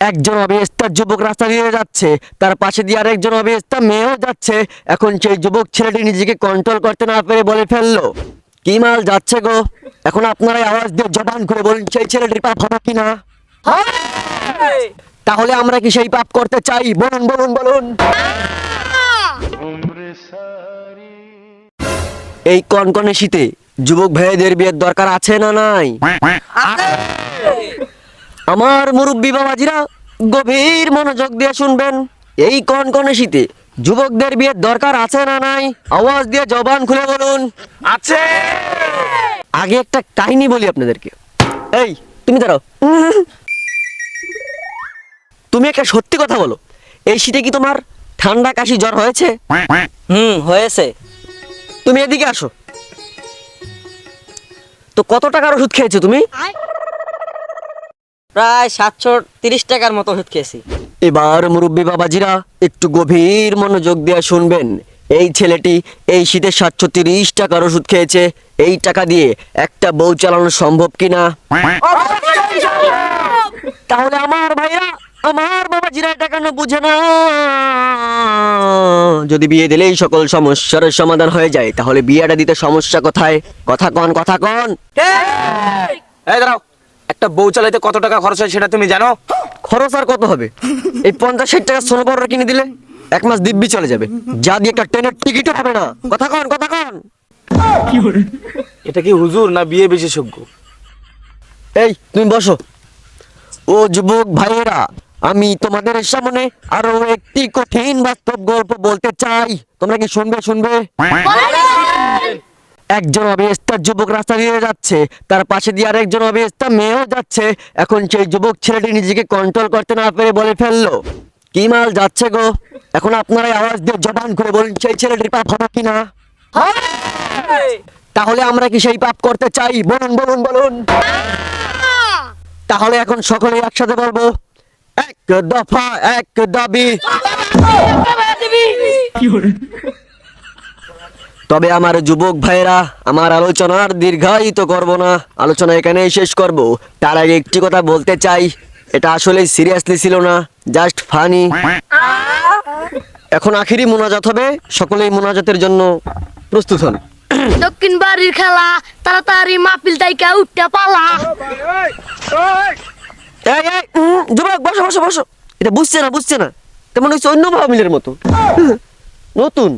একজন অভিনেতা যুবক রাস্তা দিয়ে যাচ্ছে তার পাশে দিয়ে আরেকজন অভিনেতা মেয়েও যাচ্ছে। এখন সেই যুবক ছেলেটি নিজেকে কন্ট্রোল করতে না পেরে বলে ফেলল কি মাল যাচ্ছে গো? এখন আপনারাই আওয়াজ দিয়ে জবান করে বলুন সেই ছেলেটির পাপ হবে কিনা তাহলে আমরা কি সেই পাপ করতে চাই? বলুন বলুন বলুন। এই কনকনে শীতে যুবক ভাইদের বিয়ের দরকার আছে না নাই? আমার মুরব্বী বাবাজিরা গভীর মনোযোগ দিয়ে শুনবেন। এই কনকনে শীতে যুবকদের বিয়ের দরকার আছে না নাই? আওয়াজ দিয়ে জবান খুলে বলুন। আছে! আগে একটা কাহিনী বলি আপনাদেরকে। এই তুমি দাঁড়াও। তুমি একটা সত্যি কথা বলো। এই শীতে কি তোমার ঠান্ডা কাশি জ্বর হয়েছে? হুম হয়েছে। তুমি এদিকে আসো। তো কত টাকার ওষুধ খেয়েছো তুমি? প্রায় সাতশো তিরিশ টাকার মতো ওষুধ খেয়েছি। এবার মুরব্বী বাবাজিরা একটু গভীর মনোযোগ দিয়ে শুনবেন। এই ছেলেটি এই শীতে সাতশো তিরিশ টাকার ওষুধ খেয়েছে। এই টাকা দিয়ে একটা বউ চালানো সম্ভব কিনা? তাহলে আমার ভাইরা আমার বাবাজিরা এটা কেন বুঝে না। যদি বিয়ে দিলেই সকল সমস্যার সমাধান হয়ে যায় তাহলে বিয়েটা দিতে সমস্যা কোথায়? কথা কন কথা কন। এই দাঁড়াও। একটা বউ চালাইতে কত টাকা খরচ হয় সেটা তুমি জানো? খরচ আর কত হবে? এই পঞ্চাশ ষাট টাকা সোনো পাউডার কিনে দিলে এক মাস দিব্যি চলে যাবে। যা দিয়ে একটা ট্রেনের টিকিটও হবে না। কথা কন কথা কন। এটা কি হুজুর না বিয়ে বিশেষজ্ঞ? এই তুমি বসো। ও যুবক ভাইয়েরা আমি তোমাদের সামনে আরও একটি কঠিন বাস্তব গল্প বলতে চাই। তোমরা কি শুনবে শুনবে? একজন অভিনেতা যুবক রাস্তা দিয়ে যাচ্ছে। তার পাশে দিয়ে আরেকজন অভিনেতা মেয়েও যাচ্ছে। এখন সেই যুবক ছেলেটি নিজেকে কন্ট্রোল করতে না পেরে বলে ফেলল। কি মাল যাচ্ছে গো? এখন আপনারাই আওয়াজ দিয়ে জবান করে বলুন, সেই ছেলেটির পাপ হবে কিনা তাহলে আমরা কি সেই পাপ করতে চাই? বলুন বলুন বলুন। তাহলে এখন সকলে একসাথে বলব, এক দফা, এক দাবি। তবে আমার যুবক ভাইরা আমার আলোচনার দীর্ঘায়িত করব না। আলোচনা এখানেই শেষ করব। তার আগে একটি কথা বলতে চাই। এটা আসলে সিরিয়াসলি ছিল না জাস্ট ফানি। এখন আখিরি মোনাজাত হবে সকলেই মোনাজাতের জন্য প্রস্তুত হন। দক্ষিণ বাড়ির খেলা তাড়াতাড়ি মাপিল তাইকা উঠতে পালা। এই, এই, যুবক বসো বসো বসো। এটা বুঝছে না বুঝছে না। তেমন হচ্ছে অন্য ভাবিলের মতো। নতুন।